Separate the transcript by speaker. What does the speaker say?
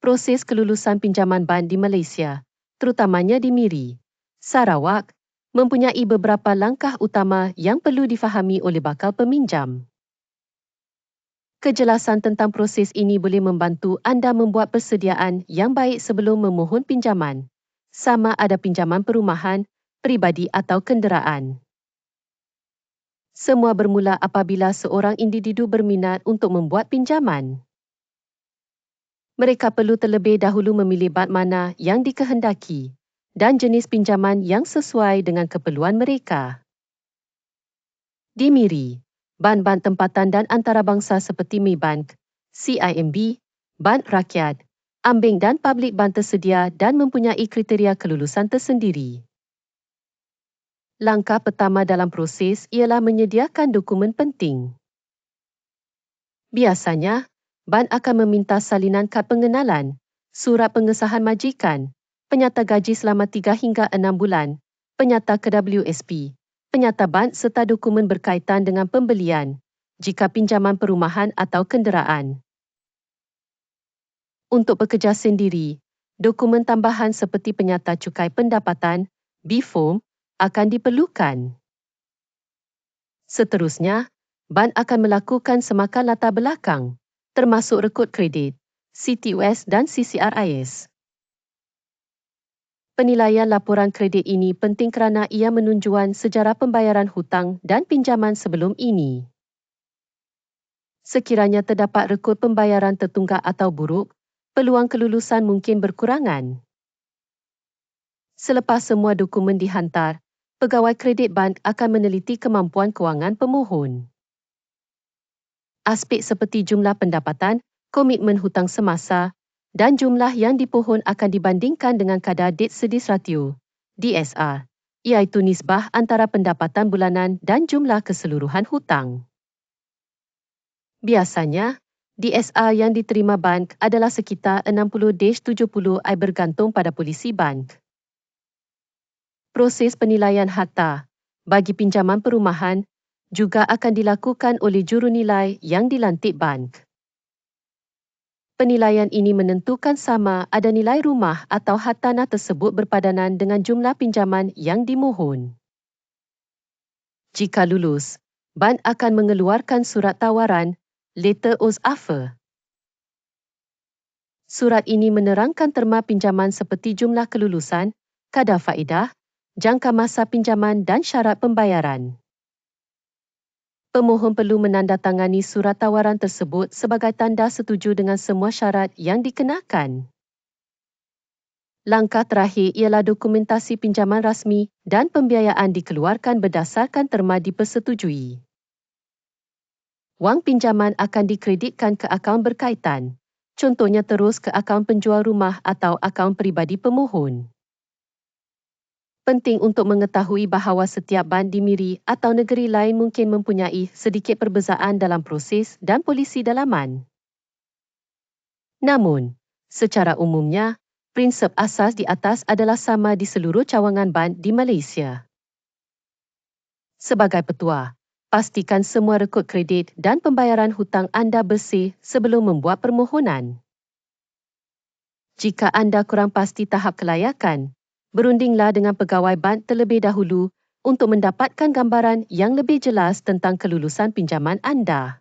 Speaker 1: proses kelulusan pinjaman ban di Malaysia, terutamanya di Miri, Sarawak, mempunyai beberapa langkah utama yang perlu difahami oleh bakal peminjam. Kejelasan tentang proses ini boleh membantu anda membuat persediaan yang baik sebelum memohon pinjaman, sama ada pinjaman perumahan, peribadi atau kenderaan. Semua bermula apabila seorang individu berminat untuk membuat pinjaman mereka perlu terlebih dahulu memilih bad mana yang dikehendaki dan jenis pinjaman yang sesuai dengan keperluan mereka. Di Miri, ban-ban tempatan dan antarabangsa seperti Maybank, CIMB, Ban Rakyat, Ambing dan Public Ban tersedia dan mempunyai kriteria kelulusan tersendiri. Langkah pertama dalam proses ialah menyediakan dokumen penting. Biasanya, Ban akan meminta salinan kad pengenalan, surat pengesahan majikan, penyata gaji selama 3 hingga 6 bulan, penyata ke WSP, penyata ban serta dokumen berkaitan dengan pembelian jika pinjaman perumahan atau kenderaan. Untuk pekerja sendiri, dokumen tambahan seperti penyata cukai pendapatan, B-Form, akan diperlukan. Seterusnya, ban akan melakukan semakan latar belakang termasuk rekod kredit, CTUS dan CCRIS. Penilaian laporan kredit ini penting kerana ia menunjuan sejarah pembayaran hutang dan pinjaman sebelum ini. Sekiranya terdapat rekod pembayaran tertunggak atau buruk, peluang kelulusan mungkin berkurangan. Selepas semua dokumen dihantar, pegawai kredit bank akan meneliti kemampuan kewangan pemohon aspek seperti jumlah pendapatan, komitmen hutang semasa dan jumlah yang dipohon akan dibandingkan dengan kadar debt service ratio, DSR, iaitu nisbah antara pendapatan bulanan dan jumlah keseluruhan hutang. Biasanya, DSR yang diterima bank adalah sekitar 60-70 ai bergantung pada polisi bank. Proses penilaian harta bagi pinjaman perumahan juga akan dilakukan oleh jurunilai yang dilantik bank. Penilaian ini menentukan sama ada nilai rumah atau hartanah tersebut berpadanan dengan jumlah pinjaman yang dimohon. Jika lulus, bank akan mengeluarkan surat tawaran, letter of offer. Surat ini menerangkan terma pinjaman seperti jumlah kelulusan, kadar faedah, jangka masa pinjaman dan syarat pembayaran pemohon perlu menandatangani surat tawaran tersebut sebagai tanda setuju dengan semua syarat yang dikenakan. Langkah terakhir ialah dokumentasi pinjaman rasmi dan pembiayaan dikeluarkan berdasarkan terma dipersetujui. Wang pinjaman akan dikreditkan ke akaun berkaitan, contohnya terus ke akaun penjual rumah atau akaun peribadi pemohon penting untuk mengetahui bahawa setiap ban di Miri atau negeri lain mungkin mempunyai sedikit perbezaan dalam proses dan polisi dalaman. Namun, secara umumnya, prinsip asas di atas adalah sama di seluruh cawangan ban di Malaysia. Sebagai petua, pastikan semua rekod kredit dan pembayaran hutang anda bersih sebelum membuat permohonan. Jika anda kurang pasti tahap kelayakan, berundinglah dengan pegawai bank terlebih dahulu untuk mendapatkan gambaran yang lebih jelas tentang kelulusan pinjaman anda.